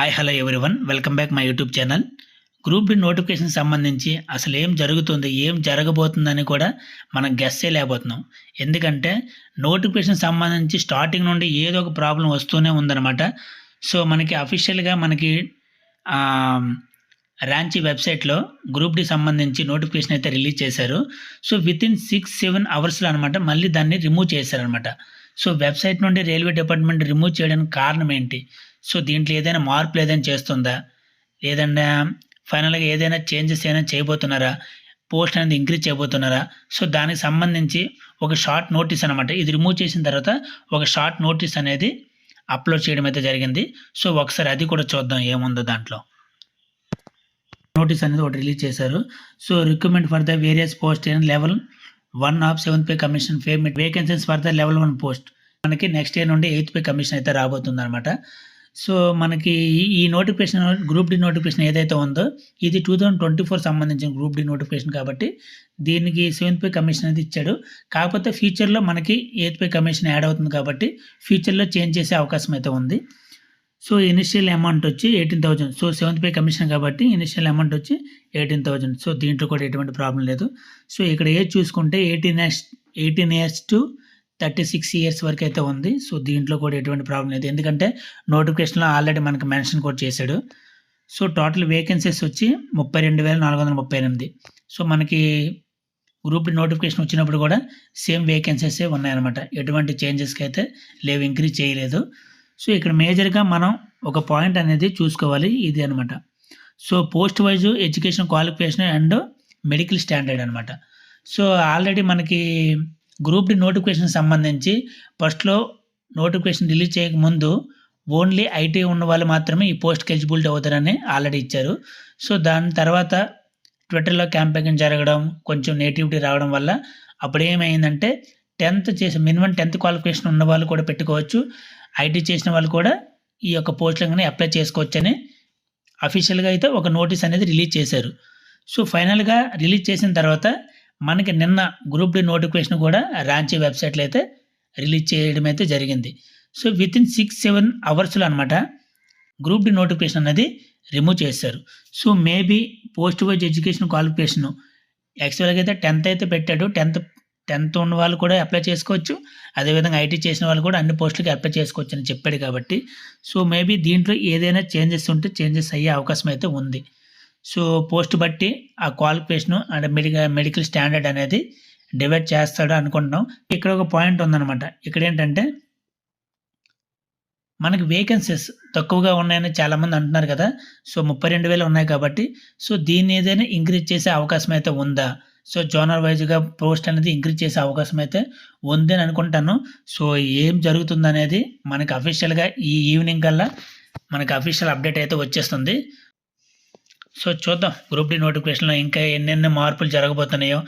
Hi hello everyone welcome back my YouTube channel group D notification సంబంధించి అసలు ఏం జరుగుతుంది ఏం జరగబోతుందని కూడా మనం గెస్ చేయలేకపోతున్నాం. ఎందుకంటే నోటిఫికేషన్ సంబంధించి స్టార్టింగ్ నుండి ఏదో ఒక ప్రాబ్లం వస్తూనే ఉందన్నమాట. సో మనకి అఫీషియల్గా మనకి ర్యాంచీ వెబ్సైట్లో గ్రూప్ డి సంబంధించి నోటిఫికేషన్ అయితే రిలీజ్ చేశారు. So within six seven అవర్స్లో అనమాట మళ్ళీ దాన్ని రిమూవ్ చేశారనమాట సో వెబ్సైట్ నుండి రైల్వే డిపార్ట్మెంట్ రిమూవ్ చేయడానికి కారణం ఏంటి? సో దీంట్లో ఏదైనా మార్పులు ఏదైనా చేస్తుందా? లేదంటే ఫైనల్గా ఏదైనా చేంజెస్ ఏదైనా చేయబోతున్నారా? పోస్ట్ అనేది ఇంక్రీజ్ చేయబోతున్నారా? సో దానికి సంబంధించి ఒక షార్ట్ నోటీస్ అనమాట ఇది రిమూవ్ చేసిన తర్వాత ఒక షార్ట్ నోటీస్ అనేది అప్లోడ్ చేయడం అయితే జరిగింది. సో ఒకసారి అది కూడా చూద్దాం ఏముందో దాంట్లో. నోటీస్ అనేది ఒకటి రిలీజ్ చేశారు. So recruitment for the various post in level one of seventh pay commission payment vacancies for the level one post మనకి నెక్స్ట్ ఇయర్ నుండి ఎయిత్ పే కమిషన్ అయితే రాబోతుంది అనమాట సో మనకి ఈ- నోటిఫికేషన్ గ్రూప్ డి నోటిఫికేషన్ ఏదైతే ఉందో ఇది టూ థౌజండ్ ట్వంటీ ఫోర్ సంబంధించిన గ్రూప్ డి నోటిఫికేషన్ కాబట్టి దీనికి సెవెంత్ పే కమిషన్ అనేది ఇచ్చాడు. కాకపోతే ఫ్యూచర్లో మనకి ఎయిత్ పే కమిషన్ యాడ్ అవుతుంది కాబట్టి ఫ్యూచర్లో చేంజ్ చేసే అవకాశం అయితే ఉంది. సో ఇనిషియల్ అమౌంట్ వచ్చి eighteen thousand so seventh pay commission కాబట్టి ఇనిషియల్ అమౌంట్ వచ్చి ఎయిటీన్ థౌజండ్ సో దీంట్లో కూడా ఎటువంటి ప్రాబ్లం లేదు. సో ఇక్కడ ఏజ్ చూసుకుంటే eighteen years eighteen years to thirty six years వరకు అయితే ఉంది. సో దీంట్లో కూడా ఎటువంటి ప్రాబ్లం లేదు. ఎందుకంటే నోటిఫికేషన్లో ఆల్రెడీ మనకి మెన్షన్ కూడా చేశాడు. సో టోటల్ వేకెన్సీస్ వచ్చి ముప్పై రెండు వేల నాలుగు వందల ముప్పై ఎనిమిది. సో మనకి గ్రూప్ నోటిఫికేషన్ వచ్చినప్పుడు కూడా సేమ్ వేకెన్సీసే ఉన్నాయన్నమాట. ఎటువంటి చేంజెస్కి అయితే లేవు. ఇంక్రీజ్ చేయలేదు. సో ఇక్కడ మేజర్గా మనం ఒక పాయింట్ అనేది చూసుకోవాలి. ఇది అనమాట so post wise education qualification and medical standard అనమాట సో ఆల్రెడీ మనకి గ్రూప్ డి నోటిఫికేషన్ సంబంధించి ఫస్ట్లో నోటిఫికేషన్ రిలీజ్ చేయక ముందు ఓన్లీ ఐటీ ఉన్న వాళ్ళు మాత్రమే ఈ పోస్ట్కి ఎలిజిబిలిటీ అవుతారని ఆల్రెడీ ఇచ్చారు. సో దాని తర్వాత ట్విట్టర్లో క్యాంపెయిన్ జరగడం కొంచెం నేటివిటీ రావడం వల్ల అప్పుడు ఏమైందంటే టెన్త్ చేసి మినిమం టెన్త్ క్వాలిఫికేషన్ ఉన్న వాళ్ళు కూడా పెట్టుకోవచ్చు. ఐటీ చేసిన వాళ్ళు కూడా ఈ యొక్క పోస్టులను అప్లై చేసుకోవచ్చని అఫీషియల్గా అయితే ఒక నోటీస్ అనేది రిలీజ్ చేశారు. సో ఫైనల్గా రిలీజ్ చేసిన తర్వాత మనకి నిన్న గ్రూప్ డి నోటిఫికేషన్ కూడా రాంచీ వెబ్సైట్లో అయితే రిలీజ్ చేయడం అయితే జరిగింది. So within six seven అవర్స్లో అనమాట గ్రూప్ డి నోటిఫికేషన్ అనేది రిమూవ్ చేశారు. So maybe post wise education qualification యాక్చువల్గా అయితే టెన్త్ అయితే పెట్టాడు. టెన్త్ టెన్త్ ఉన్న వాళ్ళు కూడా అప్లై చేసుకోవచ్చు. అదేవిధంగా ఐటీ చేసిన వాళ్ళు కూడా అన్ని పోస్టులకి అప్లై చేసుకోవచ్చు అని చెప్పాడు కాబట్టి. సో మేబీ దీంట్లో ఏదైనా చేంజెస్ ఉంటే చేంజెస్ అయ్యే అవకాశం అయితే ఉంది. సో పోస్ట్ బట్టి ఆ qualification and medical medical standard అనేది డివైడ్ చేస్తాడు అనుకుంటున్నాం. ఇక్కడ ఒక పాయింట్ ఉందన్నమాట. ఇక్కడ ఏంటంటే మనకి వేకెన్సీస్ తక్కువగా ఉన్నాయని చాలామంది అంటున్నారు కదా. సో ముప్పై రెండు వేలు ఉన్నాయి కాబట్టి సో దీన్ని ఏదైనా ఇంక్రీజ్ చేసే అవకాశం అయితే ఉందా? సో జోనర్ వైజ్గా పోస్ట్ అనేది ఇంక్రీజ్ చేసే అవకాశం అయితే ఉంది అని అనుకుంటాను. సో ఏం జరుగుతుంది అనేది మనకి అఫీషియల్గా ఈ ఈవినింగ్ కల్లా మనకి అఫీషియల్ అప్డేట్ అయితే వచ్చేస్తుంది. సో చూద్దాం. గ్రూప్ డి నోటిఫికేషన్లో ఇంకా ఎన్నెన్ని మార్పులు జరగబోతున్నాయో.